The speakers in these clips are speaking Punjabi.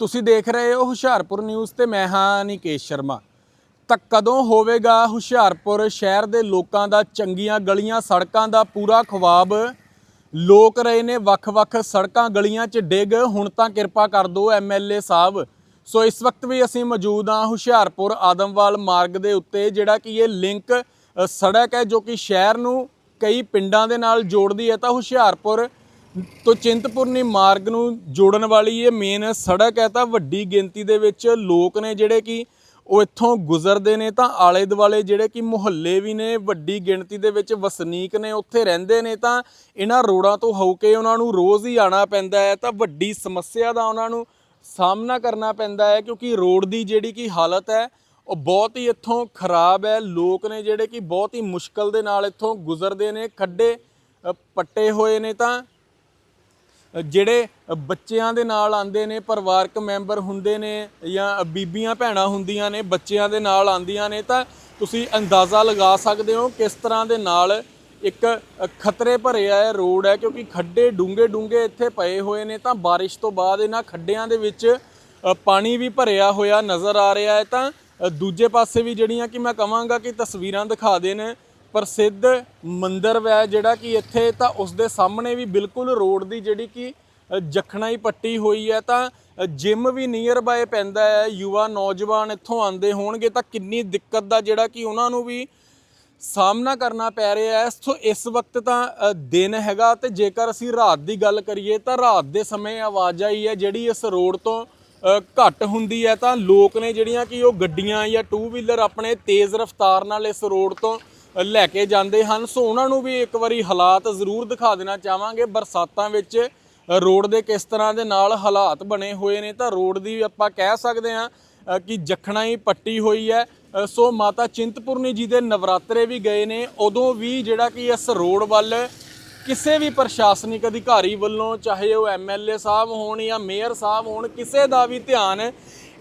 ਤੁਸੀਂ ਦੇਖ ਰਹੇ ਹੋ ਹੁਸ਼ਿਆਰਪੁਰ ਨਿਊਜ਼ ਤੇ ਮੈਂ ਹਾਂ ਨਿਕੇਸ਼ ਸ਼ਰਮਾ। ਤਾਂ ਕਦੋਂ ਹੋਵੇਗਾ ਹੁਸ਼ਿਆਰਪੁਰ ਸ਼ਹਿਰ ਦੇ ਲੋਕਾਂ ਦਾ ਚੰਗੀਆਂ ਗਲੀਆਂ ਸੜਕਾਂ ਦਾ ਪੂਰਾ ਖਵਾਬ? ਲੋਕ ਰਹੇ ਨੇ ਵੱਖ-ਵੱਖ ਸੜਕਾਂ ਗਲੀਆਂ 'ਚ ਡਿੱਗ। ਹੁਣ ਤਾਂ ਕਿਰਪਾ ਕਰ ਦਿਓ ਐਮਐਲਏ ਸਾਹਿਬ। ਸੋ ਇਸ ਵਕਤ ਵੀ ਅਸੀਂ ਮੌਜੂਦ ਹਾਂ ਹੁਸ਼ਿਆਰਪੁਰ ਆਦਮਵਾਲ ਮਾਰਗ ਦੇ ਉੱਤੇ, ਜਿਹੜਾ ਕਿ ਇਹ ਲਿੰਕ ਸੜਕ ਹੈ ਜੋ ਕਿ ਸ਼ਹਿਰ ਨੂੰ ਕਈ ਪਿੰਡਾਂ ਦੇ ਨਾਲ ਜੋੜਦੀ ਹੈ। ਤਾਂ ਹੁਸ਼ਿਆਰਪੁਰ ਤੋਂ ਚਿੰਤਪੁਰਨੀ ਮਾਰਗ ਨੂੰ ਜੋੜਨ ਵਾਲੀ ਇਹ ਮੇਨ ਸੜਕ ਹੈ ਤਾਂ ਵੱਡੀ ਗਿਣਤੀ ਦੇ ਵਿੱਚ ਲੋਕ ਨੇ ਜਿਹੜੇ ਕਿ ਉਹ ਇੱਥੋਂ ਗੁਜ਼ਰਦੇ ਨੇ ਤਾਂ ਆਲੇ ਦੁਆਲੇ ਜਿਹੜੇ ਕਿ ਮੁਹੱਲੇ ਵੀ ਨੇ, ਵੱਡੀ ਗਿਣਤੀ ਦੇ ਵਿੱਚ ਵਸਨੀਕ ਨੇ, ਉੱਥੇ ਰਹਿੰਦੇ ਨੇ ਤਾਂ ਇਹਨਾਂ ਰੋਡਾਂ ਤੋਂ ਹੋ ਕੇ ਉਹਨਾਂ ਨੂੰ ਰੋਜ਼ ਹੀ ਆਣਾ ਪੈਂਦਾ ਹੈ ਤਾਂ ਵੱਡੀ ਸਮੱਸਿਆ ਦਾ ਉਹਨਾਂ ਨੂੰ ਸਾਹਮਣਾ ਕਰਨਾ ਪੈਂਦਾ ਹੈ ਕਿਉਂਕਿ ਰੋਡ ਦੀ ਜਿਹੜੀ ਕਿ ਹਾਲਤ ਹੈ, ਉਹ ਬਹੁਤ ਹੀ ਇੱਥੋਂ ਖਰਾਬ ਹੈ। ਲੋਕ ਨੇ ਜਿਹੜੇ ਕਿ ਬਹੁਤ ਹੀ ਮੁਸ਼ਕਲ ਦੇ ਨਾਲ ਇੱਥੋਂ ਗੁਜ਼ਰਦੇ ਨੇ, ਖੱਡੇ ਪੱਟੇ ਹੋਏ ਨੇ ਤਾਂ ਜਿਹੜੇ ਬੱਚਿਆਂ ਦੇ ਨਾਲ ਆਉਂਦੇ ਨੇ, ਪਰਿਵਾਰਕ ਮੈਂਬਰ ਹੁੰਦੇ ਨੇ ਜਾਂ ਬੀਬੀਆਂ ਭੈਣਾਂ ਹੁੰਦੀਆਂ ਨੇ, ਬੱਚਿਆਂ ਦੇ ਨਾਲ ਆਉਂਦੀਆਂ ਨੇ, ਤਾਂ ਤੁਸੀਂ ਅੰਦਾਜ਼ਾ ਲਗਾ ਸਕਦੇ ਹੋ ਕਿਸ ਤਰ੍ਹਾਂ ਦੇ ਨਾਲ ਇੱਕ ਖਤਰੇ ਭਰਿਆ ਹੈ ਰੋਡ ਹੈ, ਕਿਉਂਕਿ ਖੱਡੇ ਡੂੰਘੇ ਡੂੰਘੇ ਇੱਥੇ ਪਏ ਹੋਏ ਨੇ, ਤਾਂ ਬਾਰਿਸ਼ ਤੋਂ ਬਾਅਦ ਇਹਨਾਂ ਖੱਡਿਆਂ ਦੇ ਵਿੱਚ ਪਾਣੀ ਵੀ ਭਰਿਆ ਹੋਇਆ ਨਜ਼ਰ ਆ ਰਿਹਾ ਹੈ। ਤਾਂ ਦੂਜੇ ਪਾਸੇ ਵੀ ਜਿਹੜੀਆਂ ਕਿ ਮੈਂ ਕਹਾਂਗਾ ਕਿ ਤਸਵੀਰਾਂ ਦਿਖਾ ਦੇਣ ਪ੍ਰਸਿੱਧ ਮੰਦਿਰ ਹੈ ਜਿਹੜਾ ਕਿ ਇੱਥੇ ਤਾਂ ਉਸ ਦੇ ਸਾਹਮਣੇ ਵੀ ਬਿਲਕੁਲ ਰੋਡ ਦੀ ਜਿਹੜੀ ਕਿ ਅ, ਜਖਣਾ ਹੀ ਪੱਟੀ ਹੋਈ ਹੈ ਤਾਂ ਜਿਮ ਵੀ ਨੀਅਰ ਬਾਏ ਪੈਂਦਾ ਹੈ ਯੁਵਾ ਨੌਜਵਾਨ ਇੱਥੋਂ ਆਉਂਦੇ ਹੋਣਗੇ ਤਾਂ ਕਿੰਨੀ ਦਿੱਕਤ ਦਾ ਜਿਹੜਾ ਕਿ ਉਹਨਾਂ ਨੂੰ ਵੀ ਸਾਹਮਣਾ ਕਰਨਾ ਪੈ ਰਿਹਾ ਹੈ। ਸੋ ਇਸ ਵਕਤ ਤਾਂ ਦਿਨ ਹੈਗਾ ਤੇ ਜੇਕਰ ਅਸੀਂ ਰਾਤ ਦੀ ਗੱਲ ਕਰੀਏ ਤਾਂ ਰਾਤ ਦੇ ਸਮੇਂ ਆਵਾਜਾਈ ਹੈ ਜਿਹੜੀ ਇਸ ਰੋਡ ਤੋਂ ਘੱਟ ਹੁੰਦੀ ਹੈ ਤਾਂ ਲੋਕ ਨੇ ਜਿਹੜੀਆਂ ਕਿ ਉਹ ਗੱਡੀਆਂ ਜਾਂ ਟੂ ਵੀਲਰ ਆਪਣੇ ਤੇਜ਼ ਰਫ਼ਤਾਰ ਨਾਲ ਇਸ ਰੋਡ ਤੋਂ ਲੈ ਕੇ ਜਾਂਦੇ ਹਨ। ਸੋ ਉਹਨਾਂ ਨੂੰ ਵੀ ਇੱਕ ਵਾਰੀ ਹਾਲਾਤ ਜ਼ਰੂਰ ਦਿਖਾ ਦੇਣਾ ਚਾਹਾਂਗੇ। ਬਰਸਾਤਾਂ ਵਿੱਚ ਰੋਡ ਦੇ ਕਿਸ ਤਰ੍ਹਾਂ ਦੇ ਨਾਲ ਹਾਲਾਤ ਬਣੇ ਹੋਏ ਨੇ, ਤਾਂ ਰੋਡ ਦੀ ਆਪਾਂ ਕਹਿ ਸਕਦੇ ਹਾਂ ਕਿ ਜਖਣਾ ਹੀ ਪੱਟੀ ਹੋਈ ਹੈ। ਸੋ ਮਾਤਾ ਚਿੰਤਪੁਰਨੀ ਜੀ ਦੇ ਨਵਰਾਤਰੇ ਵੀ ਗਏ ਨੇ। ਉਦੋਂ ਵੀ ਜਿਹੜਾ ਕਿ ਇਸ ਰੋਡ ਵੱਲ ਕਿਸੇ ਵੀ ਪ੍ਰਸ਼ਾਸਨਿਕ ਅਧਿਕਾਰੀ ਵੱਲੋਂ, ਚਾਹੇ ਉਹ ਐਮਐਲਏ ਸਾਹਿਬ ਹੋਣ ਜਾਂ ਮੇਅਰ ਸਾਹਿਬ ਹੋਣ, ਕਿਸੇ ਦਾ ਵੀ ਧਿਆਨ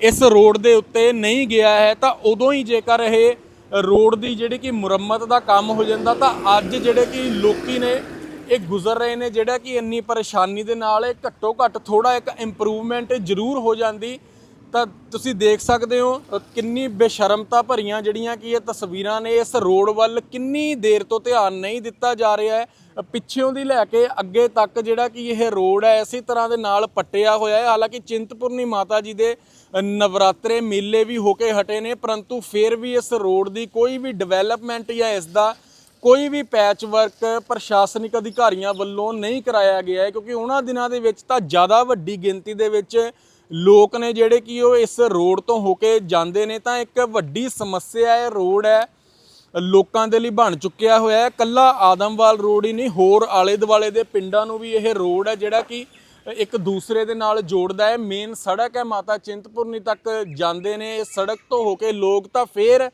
ਇਸ ਰੋਡ ਦੇ ਉੱਤੇ ਨਹੀਂ ਗਿਆ ਹੈ। ਤਾਂ ਉਦੋਂ ਹੀ ਜੇਕਰ ਇਹ ਰੋਡ ਦੀ ਜਿਹੜੀ ਕਿ ਮੁਰੰਮਤ ਦਾ ਕੰਮ ਹੋ ਜਾਂਦਾ ਤਾਂ ਅੱਜ ਜਿਹੜੇ ਕਿ ਲੋਕੀ ਨੇ, ਇਹ ਗੁਜ਼ਰ ਰਹੇ ਨੇ ਜਿਹੜਾ ਕਿ ਇੰਨੀ ਪਰੇਸ਼ਾਨੀ ਦੇ ਨਾਲ ਇਹ ਘੱਟੋ ਘੱਟ ਥੋੜਾ ਇੱਕ ਇੰਪਰੂਵਮੈਂਟ ਜ਼ਰੂਰ ਹੋ ਜਾਂਦੀ। ਤਾਂ ਤੁਸੀਂ ਦੇਖ ਸਕਦੇ ਹੋ ਕਿੰਨੀ ਬੇਸ਼ਰਮਤਾ ਭਰੀਆਂ ਜਿਹੜੀਆਂ ਕਿ ਇਹ ਤਸਵੀਰਾਂ ਨੇ, ਇਸ ਰੋਡ ਵੱਲ ਕਿੰਨੀ ਦੇਰ ਤੋਂ ਧਿਆਨ ਨਹੀਂ ਦਿੱਤਾ ਜਾ ਰਿਹਾ ਹੈ। ਪਿੱਛੇੋਂ ਦੀ ਲੈ ਕੇ ਅੱਗੇ ਤੱਕ ਜਿਹੜਾ ਕਿ ਇਹ ਰੋਡ ਹੈ, ਇਸੇ ਤਰ੍ਹਾਂ ਦੇ ਨਾਲ ਪੱਟਿਆ ਹੋਇਆ ਹੈ। ਹਾਲਾਂਕਿ ਚਿੰਤਪੁਰਨੀ ਮਾਤਾ ਜੀ ਦੇ ਨਵਰਾਤਰੇ ਮੇਲੇ ਵੀ ਹੋ ਕੇ ਹਟੇ ਨੇ, ਪਰੰਤੂ ਫਿਰ ਵੀ ਇਸ ਰੋਡ ਦੀ ਕੋਈ ਵੀ ਡਿਵੈਲਪਮੈਂਟ ਜਾਂ ਇਸ ਦਾ ਕੋਈ ਵੀ ਪੈਚ ਵਰਕ ਪ੍ਰਸ਼ਾਸਨਿਕ ਅਧਿਕਾਰੀਆਂ ਵੱਲੋਂ ਨਹੀਂ ਕਰਾਇਆ ਗਿਆ ਹੈ, ਕਿਉਂਕਿ ਉਹਨਾਂ ਦਿਨਾਂ ਦੇ ਵਿੱਚ ਤਾਂ ਜ਼ਿਆਦਾ ਵੱਡੀ ਗਿਣਤੀ ਦੇ ਵਿੱਚ ਲੋਕ ਨੇ ਜਿਹੜੇ ਕਿ ਉਹ ਇਸ ਰੋਡ ਤੋਂ ਹੋ ਕੇ ਜਾਂਦੇ ਨੇ, ਤਾਂ ਇੱਕ ਵੱਡੀ ਸਮੱਸਿਆ ਹੈ ਰੋਡ ਹੈ, ਲੋਕਾਂ ਦੇ ਲਈ ਬਣ ਚੁੱਕਿਆ ਹੋਇਆ ਹੈ। ਕੱਲਾ ਆਦਮਵਾਲ ਰੋਡ ਹੀ ਨਹੀਂ, ਹੋਰ ਆਲੇ ਦੁਆਲੇ ਦੇ ਪਿੰਡਾਂ ਨੂੰ ਵੀ ਇਹ ਰੋਡ ਹੈ, ਜਿਹੜਾ ਕਿ ਇੱਕ ਦੂਸਰੇ ਦੇ ਨਾਲ ਜੋੜਦਾ ਹੈ। ਮੇਨ ਸੜਕ ਹੈ, ਮਾਤਾ ਚਿੰਤਪੁਰਨੀ ਤੱਕ ਜਾਂਦੇ ਨੇ। ਇਸ ਸੜਕ ਤੋਂ ਹੋ ਕੇ ਲੋਕ ਤਾਂ ਫੇਰ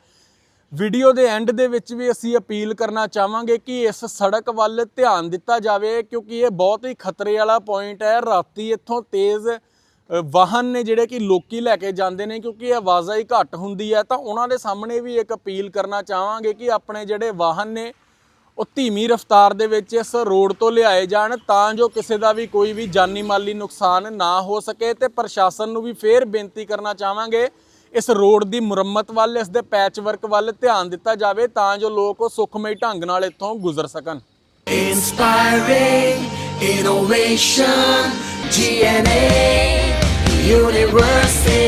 ਵੀਡੀਓ ਦੇ ਐਂਡ ਦੇ ਵਿੱਚ ਵੀ ਅਸੀਂ ਅਪੀਲ ਕਰਨਾ ਚਾਹਾਂਗੇ ਕਿ ਇਸ ਸੜਕ ਵੱਲ ਧਿਆਨ ਦਿੱਤਾ ਜਾਵੇ, ਕਿਉਂਕਿ ਇਹ ਬਹੁਤ ਹੀ ਖਤਰੇ ਵਾਲਾ ਪੁਆਇੰਟ ਹੈ। ਰਾਤੀ ਇੱਥੋਂ ਤੇਜ਼ ਵਾਹਨ ਨੇ ਜਿਹੜੇ ਕਿ ਲੋਕੀ ਲੈ ਕੇ ਜਾਂਦੇ ਨੇ ਕਿਉਂਕਿ ਇਹ ਆਵਾਜਾਈ ਘੱਟ ਹੁੰਦੀ ਹੈ ਤਾਂ ਉਹਨਾਂ ਦੇ ਸਾਹਮਣੇ ਵੀ ਇੱਕ ਅਪੀਲ ਕਰਨਾ ਚਾਹਾਂਗੇ ਕਿ ਆਪਣੇ ਜਿਹੜੇ ਵਾਹਨ ਨੇ ਉਹ ਧੀਮੀ ਰਫ਼ਤਾਰ ਦੇ ਵਿੱਚ ਇਸ ਰੋਡ ਤੋਂ ਲਿਆਏ ਜਾਣ ਤਾਂ ਜੋ ਕਿਸੇ ਦਾ ਵੀ ਕੋਈ ਵੀ ਜਾਨੀ ਮਾਲੀ ਨੁਕਸਾਨ ਨਾ ਹੋ ਸਕੇ ਤੇ ਪ੍ਰਸ਼ਾਸਨ ਨੂੰ ਵੀ ਫੇਰ ਬੇਨਤੀ ਕਰਨਾ ਚਾਹਾਂਗੇ ਇਸ ਰੋਡ ਦੀ ਮੁਰੰਮਤ ਵੱਲ ਇਸ ਦੇ ਪੈਚ ਵਰਕ ਵੱਲ ਧਿਆਨ ਦਿੱਤਾ ਜਾਵੇ ਤਾਂ ਜੋ ਲੋਕ ਉਹ ਸੁਖਮਈ ਢੰਗ ਨਾਲ ਇੱਥੋਂ ਗੁਜ਼ਰ ਸਕਣ। Inspiring innovation, GNA universe.